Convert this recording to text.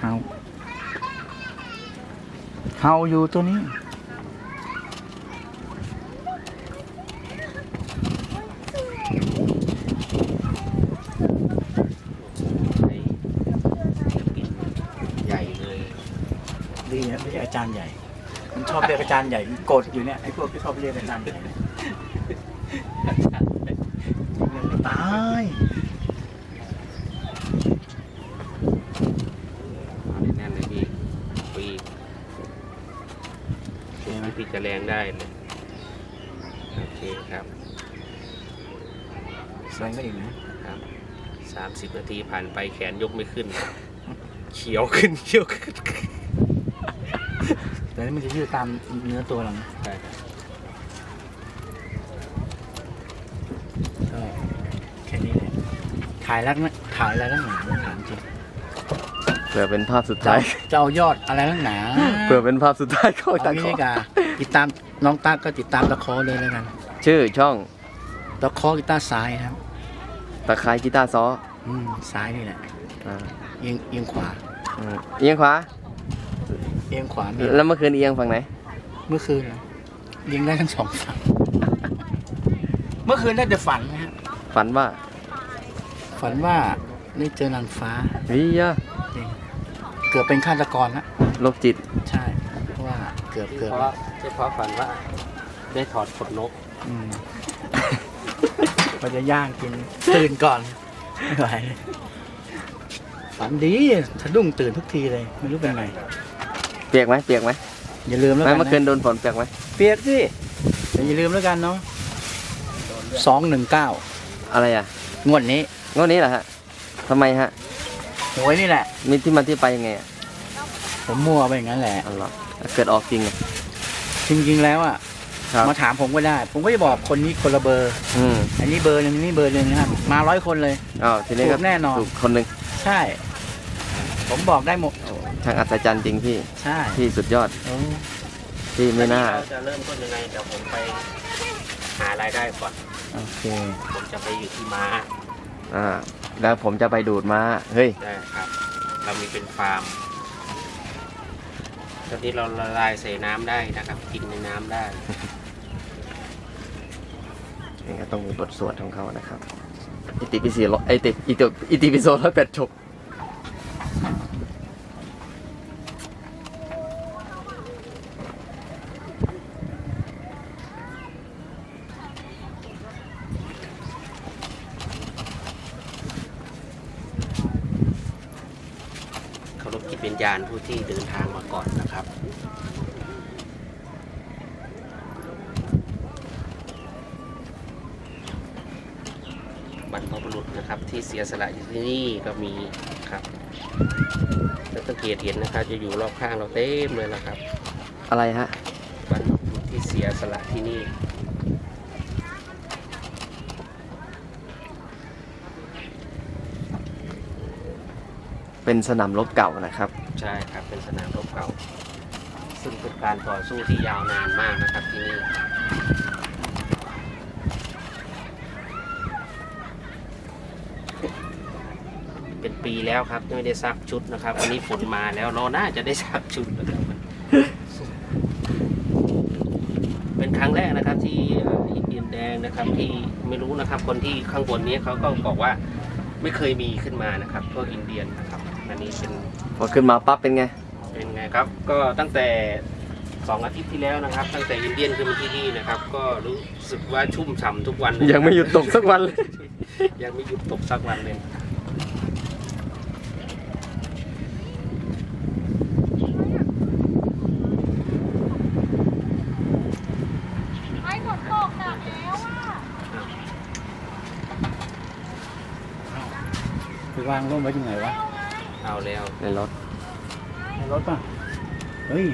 เฮาเฮาอยู่ตัวนี้ ใหญ่เลย ดีนะไม่ใช่อาจารย์ใหญ่ มันชอบเรียกอาจารย์ใหญ่มันโกรธอยู่เนี่ยไอ้พวกที่ชอบเรียกอาจารย์ใหญ่ตาย แน่นเลยพี่ปีก เห็นไหมพี่จะแรงได้เลยโอเคครับแสดงก็อีกนะครับสามสิบนาทีผ่านไปแขนยกไม่ขึ้น เขียวขึ้นเขียวขึ้นแต่นี่มันจะยืดตามเนื้อตัวเรานะใช่ครับก็แค่นี้แหละถ่ายแล้วนะถ่ายแล้วนักหนาถามจริงเผื่อเป็นภาพสุดจะท้าย จะเอายอดอะไรนักหนาเผื่อเป็นภาพสุดท้ายของเอาตางี้คอดีกว่า ติดตามน้องตาก็ติดตามตะคอเลยแล้วกันชื่อช่องตะคอกีตาร์ซ้ายครับตะไคร้กีตาร์ซออืมซ้ายนี่แหละอ่าเอียงเอียงขวา อืมเอียงขวา เอียงขวามีแล้วเมื่อคืนเอียงฝั่งไหน เมื่อคืนเหรอเอียงได้ทั้งสองฝั่งเมื่อคืนได้แต่ฝันนะฮะฝันว่าฝันว่าได้เจอนางฟ้า วิยะจริงเกือบเป็นฆาตกรละโรคจิตใช่เพราะว่าเกือบเฉเกือบพาะเฉพาะฝันว่า ได้ถอดขนนกอืมพอจะย่างกิน ตื่นก่อนไม่ไหวฝันดีสะดุ้งตื่นทุกทีเลย ไม่รู้เป็นไงเปียกไหมเปียกไหมอย่าลืมแล้วไม่กันเมื่อคืนนะโดนฝนเปียกไหมเปียกสิแต่อย่าลืมแล้วกันเนาะสองหนึ่งเก้าอะไรอะงวดนี้งวดนี้เหรอฮะทำไมฮะหวยนี่แหละ มีที่มาที่ไปยังไงอะผมมั่วไปอย่างนั้นแหละอ๋อเหรอ เกิดออกจริงอะจริงๆแล้วอะครับ มาถามผมก็ได้ ผมก็จะบอกคนนี้คนละเบอร์ อืมอันนี้เบอร์หนึ่งอันนี้เบอร์หนึ่งนะครับมาร้อยคนเลย อ้าวทีนี้ก็ถูกแน่นอน ถูกคนหนึ่งใช่ ผมบอกได้หมดช่างอัศจรรย์จริงพี่ใช่พี่สุดยอดโอ้พี่ไม่น่าเราจะเริ่มต้นยังไงเดี๋ยวผมไปหารายได้ก่อน โอเคผมจะไปอยู่ที่ม้าอ่าแล้วผมจะไปดูดมาเฮ้ยได้ครับ เรามีเป็นฟาร์ม ตอนนี้เราละลายใส่น้ำได้นะครับ กินในน้ำได้ นี่ก็ต้องมีบทสวดของเขานะครับ อิติปิโสร้อยไอติอิติอิติปิโสร้อยแปดจบ เคารพจิตวิญญาณผู้ที่เดินทางมาก่อนนะครับ บรรพบุรุษนะครับที่เสียสละอยู่ที่นี่ก็มีครับแล้วสังเกตเห็นนะครับ จะอยู่รอบข้างเราเต็มเลยนะครับ อะไรฮะ บรรพบุรุษที่เสียสละที่นี่ เป็นสนามรบเก่านะครับ ใช่ครับเป็นสนามรบเก่า ซึ่งเป็นการต่อสู้ที่ยาวนานมากนะครับที่นี่เป็นปีแล้วครับไม่ได้ซักชุดนะครับวันนี้ฝนมาแล้วเราน่าจะได้ซักชุดนะครับเป็นครั้งแรกนะครับที่อินเดียนแดงนะครับที่ไม่รู้นะครับคนที่ข้างบนนี้เขาก็บอกว่าไม่เคยมีขึ้นมานะครับพวกอินเดียนนะครับ นี้เป็นพอขึ้นมาปั๊บเป็นไง เป็นไงครับ ก็ตั้งแต่สองอาทิตย์ที่แล้วนะครับ ตั้งแต่อินเดียนขึ้นมาที่นี่นะครับ ก็รู้สึกว่าชุ่มฉ่ำทุกวันเลยังไม่หยุดตกสักวันเลย ยังไม่หยุดตกสักวันเลยไอ้ฝนตกหนักแล้วอะไปวางร่มไว้ที่ไหนวะ เอาแล้ว ในรถ ในรถป่ะ เฮ้ย